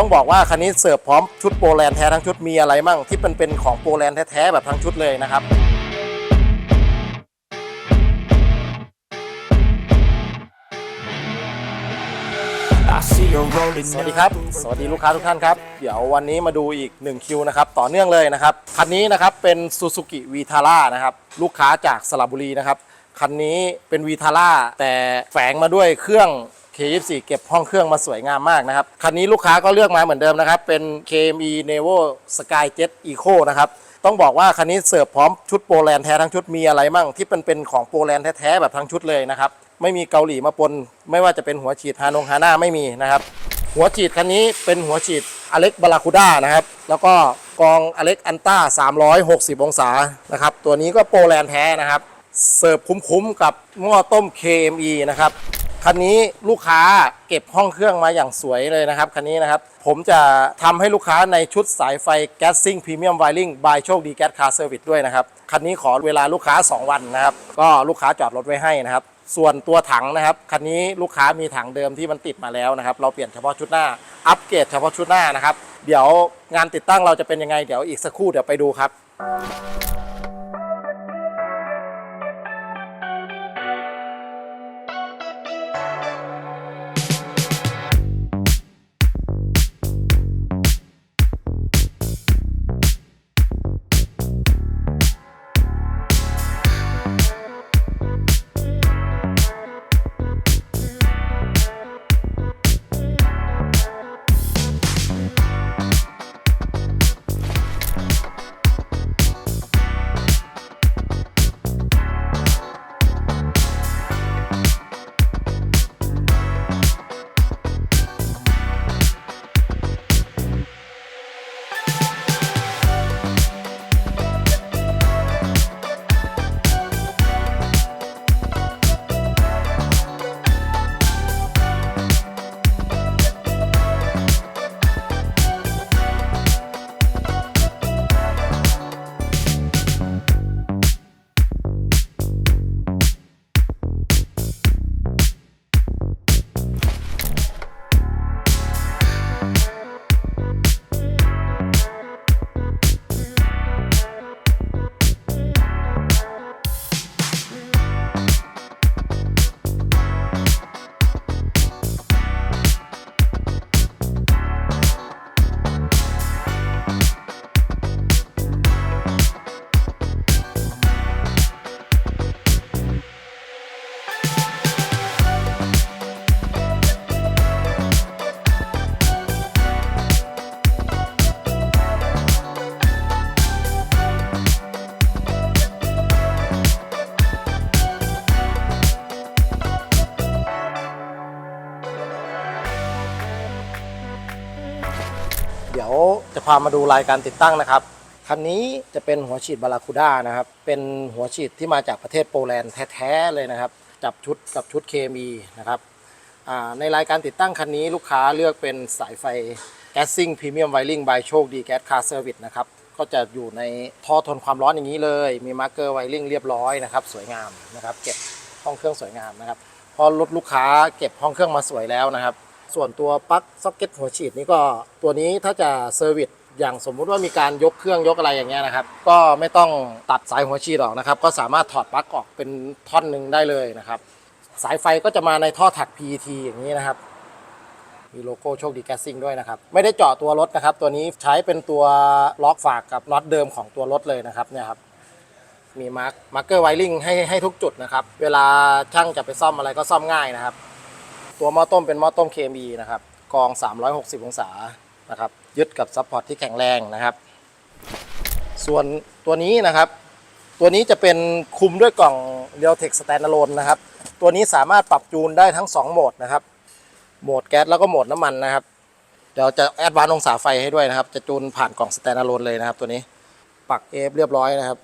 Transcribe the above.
ต้องบอกว่าคันนี้เสิร์ฟพร้อมชุดโปแลนด์แท้ทั้งชุดมีอะไรมั่งที่เป็นเป็นของโปแลนด์แท้ๆแบบทั้งชุดเลยนะครับ I see you rolling สวัสดีครับ สวัสดีลูกค้าทุกท่านครับ เดี๋ยววันนี้มาดูอีก1คิวนะครับ ต่อเนื่องเลยนะครับ คันนี้นะครับเป็น Suzuki Vitara นะครับ ลูกค้าจากสระบุรีนะครับ คันนี้เป็น Vitara แต่แฝงมาด้วยเครื่อง K24 เก็บห้องเครื่องมาสวยงามมากนะครับ คันนี้ลูกค้าก็เลือกมาเหมือนเดิมนะครับ เป็น KME Nevo Skyjet Eco นะครับต้องบอกว่าคันนี้เสิร์ฟพร้อมชุดโปแลนด์แท้ทั้งชุดมีอะไรมั่งที่เป็นเป็นของโปแลนด์แท้ๆแบบทั้งชุดเลยนะครับ ไม่มีเกาหลีมาปน ไม่ว่าจะเป็นหัวฉีดฮานงฮาน่าไม่มีนะครับ หัวฉีดคันนี้เป็นหัวฉีดอเล็กบาราคูด้านะครับ แล้วก็กองอเล็กอันต้า360 องศานะครับ ตัวนี้ก็โปแลนด์แท้นะครับ เสิร์ฟคุ้มๆกับหม้อต้ม KME นะครับ คันนี้ลูกค้าเก็บห้องเครื่องมาอย่างสวยเลยนะครับคันนี้นะครับ ผมจะทำให้ลูกค้าในชุดสายไฟแก๊สซิ่งพรีเมียมไวริงบายโชคดีแก๊สคาร์เซอร์วิสด้วยนะครับ คันนี้ขอเวลาลูกค้า 2 วันนะครับ ก็ลูกค้าจอดรถไว้ให้นะครับ ส่วนตัวถังนะครับ คันนี้ลูกค้ามีถังเดิมที่มันติดมาแล้วนะครับ เราเปลี่ยนเฉพาะชุดหน้า อัปเกรดเฉพาะชุดหน้านะครับ เดี๋ยวงานติดตั้งเราจะเป็นยังไง เดี๋ยวอีกสักครู่เดี๋ยวไปดูครับ you เดี๋ยวจะพามาดูรายการติดตั้งนะครับ คันนี้จะเป็นหัวฉีดบาราคูด้านะครับ เป็นหัวฉีดที่มาจากประเทศโปแลนด์แท้ๆเลยนะครับ จับชุดกับชุดเคมีนะครับในรายการติดตั้งคันนี้ลูกค้าเลือกเป็นสายไฟแก๊สซิ่งพรีเมียมไวริงบายโชคดีแก๊สคาร์เซอร์วิสนะครับ ก็จะอยู่ในท่อทนความร้อนอย่างนี้เลย มีมาร์เกอร์ไวริงเรียบร้อยนะครับ สวยงามนะครับ เก็บห้องเครื่องสวยงามนะครับ พอรถลูกค้าเก็บห้องเครื่องมาสวยแล้วนะครับ ส่วนตัวปลั๊กซ็อกเก็ตหัวฉีดนี่ก็ตัวนี้ถ้าจะเซอร์วิสอย่างสมมุติว่ามีการยกเครื่องยกอะไรอย่างเงี้ยนะครับ ก็ไม่ต้องตัดสายหัวฉีดออกนะครับ ก็สามารถถอดปลั๊กออกเป็นท่อนหนึ่งได้เลยนะครับ สายไฟก็จะมาในท่อถัก PET อย่างนี้นะครับ มีโลโก้โชคดีแกสซิ่งด้วยนะครับ ไม่ได้เจาะตัวรถนะครับ ตัวนี้ใช้เป็นตัวล็อกฝากกับน็อตเดิมของตัวรถเลยนะครับเนี่ยครับมีมาร์กมาร์เกอร์ไวริงให้ให้ทุกจุดนะครับ เวลาช่างจะไปซ่อมอะไรก็ซ่อมง่ายนะครับ ตัวหม้อต้มเป็นหม้อต้ม KME นะครับกรอง 360 องศานะครับยึดกับซัพพอร์ตที่แข็งแรงนะครับ ส่วนตัวนี้นะครับ ตัวนี้จะเป็นคุมด้วยกล่อง r e a l t e c h Standalone นะครับ ตัวนี้สามารถปรับจูนได้ทั้ง 2 โหมดนะครับ โหมดแก๊สแล้วก็โหมดน้ำมันนะครับเดี๋ยวจะแอดวานองศาไฟให้ด้วยนะครับ จะจูนผ่านกล่อง Standalone เลยนะครับ ตัวนี้ปักเอฟเรียบร้อยนะครับ